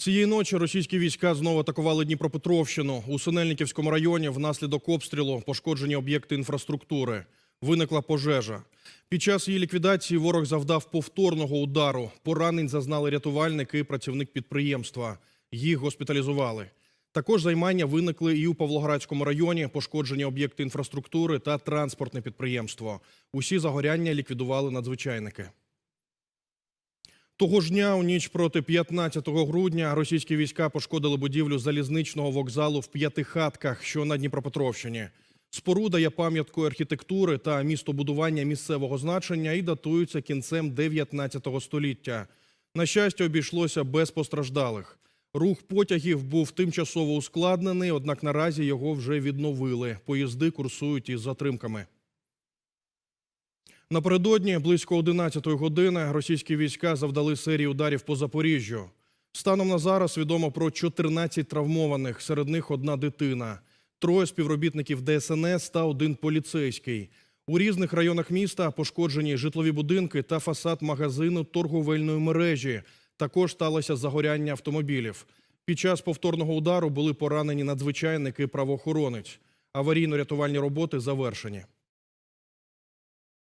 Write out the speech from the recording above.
Цієї ночі російські війська знову атакували Дніпропетровщину. У Синельниківському районі внаслідок обстрілу пошкоджені об'єкти інфраструктури. Виникла пожежа. Під час її ліквідації ворог завдав повторного удару. Поранень зазнали рятувальник і працівник підприємства. Їх госпіталізували. Також займання виникли і у Павлоградському районі. Пошкоджені об'єкти інфраструктури та транспортне підприємство. Усі загоряння ліквідували надзвичайники. Того ж дня, у ніч проти 15 грудня, російські війська пошкодили будівлю залізничного вокзалу в П'ятихатках, що на Дніпропетровщині. Споруда є пам'яткою архітектури та містобудування місцевого значення і датується кінцем 19 століття. На щастя, обійшлося без постраждалих. Рух потягів був тимчасово ускладнений, однак наразі його вже відновили. Поїзди курсують із затримками. Напередодні близько 11 години російські війська завдали серію ударів по Запоріжжю. Станом на зараз відомо про 14 травмованих, серед них одна дитина, троє співробітників ДСНС та один поліцейський. У різних районах міста пошкоджені житлові будинки та фасад магазину торговельної мережі. Також сталося загоряння автомобілів. Під час повторного удару були поранені надзвичайники правоохоронець. Аварійно-рятувальні роботи завершені.